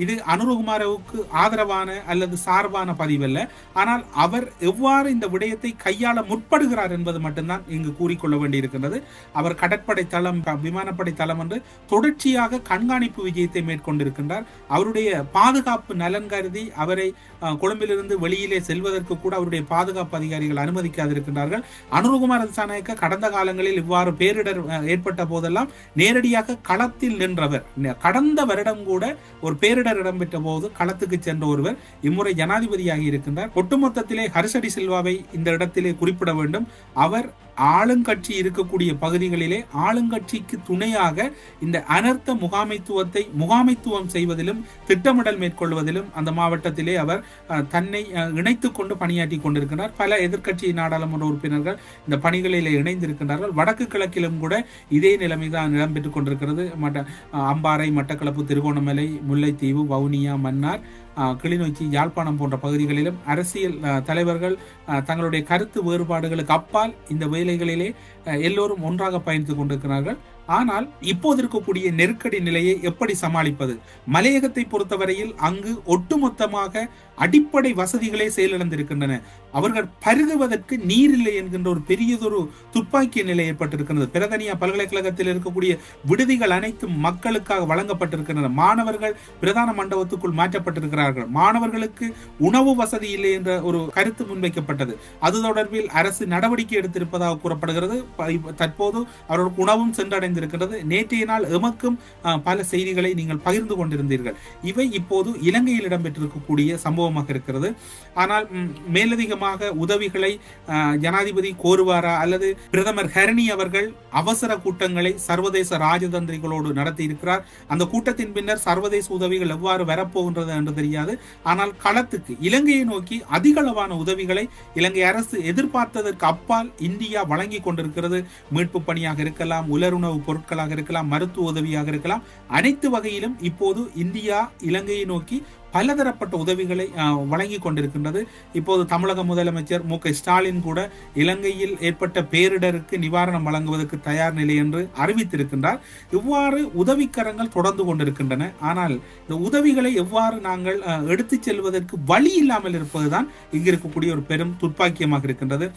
இது அனுரகுமாரவுக்கு ஆதரவான அல்லது சார்பான பதிவல்ல. ஆனால் அவர் எவ்வாறு இந்த விடயத்தை கையாள முற்படுகிறார் என்பது மட்டும்தான் இங்கு கூறிக்கொள்ள வேண்டியிருக்கிறது அவர் கடற்படை தளம் விமானப்படை தளம் என்று தொடர்ச்சியாக கண்காணிப்பு விஜயத்தை மேற்கொண்டிருக்கின்றார். அவருடைய பாதுகாப்பு நலன் கருதி அவரை கொழும்பிலிருந்து வெளியிலே செல்வதற்கு கூட அவருடைய பாதுகாப்பு அதிகாரிகள் அனுமதிக்காதிருக்கின்றார்கள். அனுரகுமார் திசாநாயக்க கடந்த காலங்களில் இவ்வாறு பேரிடர் ஏற்பட்ட போதெல்லாம் நேரடியாக களத்தில் நின்றவர். கடந்த வருடம் கூட ஒரு பேரிடர் இடம்பெற்ற போது களத்துக்கு சென்ற ஒருவர் இம்முறை ஜனாதிபதியாகி இருக்கின்றார். ஒட்டுமொத்தத்திலே ஹரிசடி சில்வாவை இந்த இடத்திலே குறிப்பிட வேண்டும். அவர் ஆளுங்கட்சி இருக்கக்கூடிய பகுதிகளிலே ஆளுங்கட்சிக்கு துணையாக இந்த அனர்த்த முகாமைத்துவத்தை முகாமைத்துவம் செய்வதிலும் திட்டமிடல் மேற்கொள்வதிலும் அந்த மாவட்டத்திலே அவர் தன்னை இணைத்து கொண்டு பணியாற்றி கொண்டிருக்கிறார். பல எதிர்க்கட்சி நாடாளுமன்ற உறுப்பினர்கள் இந்த பணிகளிலே இணைந்திருக்கின்றார்கள். வடக்கு கிழக்கிலும் கூட இதே நிலைமைதான் இடம்பெற்றுக் கொண்டிருக்கிறது. மட்ட அம்பாறை மட்டக்களப்பு திருகோணமலை முல்லைத்தீவு வவுனியா மன்னார் கிளிநொச்சி யாழ்ப்பாணம் போன்ற பகுதிகளிலும் அரசியல் தலைவர்கள் தங்களுடைய கருத்து வேறுபாடுகளுக்கு அப்பால் இந்த வேலைகளிலே எல்லோரும் ஒன்றாக பயணித்துக் கொண்டிருக்கிறார்கள். ஆனால் இப்போது இருக்கக்கூடிய நெருக்கடி நிலையை எப்படி சமாளிப்பது? மலையகத்தை பொறுத்தவரையில் அங்கு ஒட்டுமொத்தமாக அடிப்படை வசதிகளே செயலிழந்திருக்கின்றன. அவர்கள் பருகுவதற்கு நீர் இல்லை என்கின்ற ஒரு பெரியதொரு துப்பாக்கிய நிலை ஏற்பட்டிருக்கிறது பிரதனியா பல்கலைக்கழகத்தில் இருக்கக்கூடிய விடுதிகள் அனைத்தும் மக்களுக்காக வழங்கப்பட்டிருக்கின்றன. மாணவர்கள் பிரதான மண்டபத்துக்குள் மாற்றப்பட்டிருக்கிறார்கள். மாணவர்களுக்கு உணவு வசதி இல்லை என்ற ஒரு கருத்து முன்வைக்கப்பட்டது. அது தொடர்பில் அரசு நடவடிக்கை எடுத்திருப்பதாக கூறப்படுகிறது. தற்போது அவர்களுக்கு உணவும் நிறைந்திருக்கிறது நேற்றைய நாள் எமக்கும் பல செய்திகளை நீங்கள் பகிர்ந்து கொண்டிருந்தீர்கள். இவை இப்போது இலங்கையில் இடம்பெற்றிருக்கக்கூடிய சம்பவமாக இருக்கிறது. ஆனால் மேலதிகமாக உதவிகளை ஜனாதிபதி கோருவாரா அல்லது பிரதமர் ஹரணி அவர்கள் அவசர கூட்டங்களை சர்வதேச ராஜதந்திரிகளோடு நடத்தி இருக்கிறார் அந்த கூட்டத்தின் பின்னர் சர்வதேச உதவிகள் எவ்வாறு வரப்போகின்றது என்று தெரியாது. ஆனால் களத்துக்கு இலங்கையை நோக்கி அதிகளவான உதவிகளை இலங்கை அரசு எதிர்பார்த்ததற்கு அப்பால் இந்தியா வழங்கி கொண்டிருக்கிறது. மீட்பு பணியாக இருக்கலாம் உலருணவு பொருட்களாக இருக்கலாம் மருத்துவ உதவியாக இருக்கலாம். அனைத்து வகையிலும் இப்போது இந்தியா இலங்கையை நோக்கி பலதரப்பட்ட உதவிகளை வழங்கி கொண்டிருக்கின்றது. இப்போது தமிழக முதலமைச்சர் மு. க. ஸ்டாலின் கூட இலங்கையில் ஏற்பட்ட பேரிடருக்கு நிவாரணம் வழங்குவதற்கு தயார் நிலை என்று அறிவித்திருக்கின்றார். இவ்வாறு உதவிக்கரங்கள் தொடர்ந்து கொண்டிருக்கின்றன. ஆனால் இந்த உதவிகளை எவ்வாறு நாங்கள் எடுத்துச் செல்வதற்கு வழி இல்லாமல் இருப்பதுதான் இங்கு இருக்கக்கூடிய ஒரு பெரும் துர்ப்பாக்கியமாக இருக்கின்றது.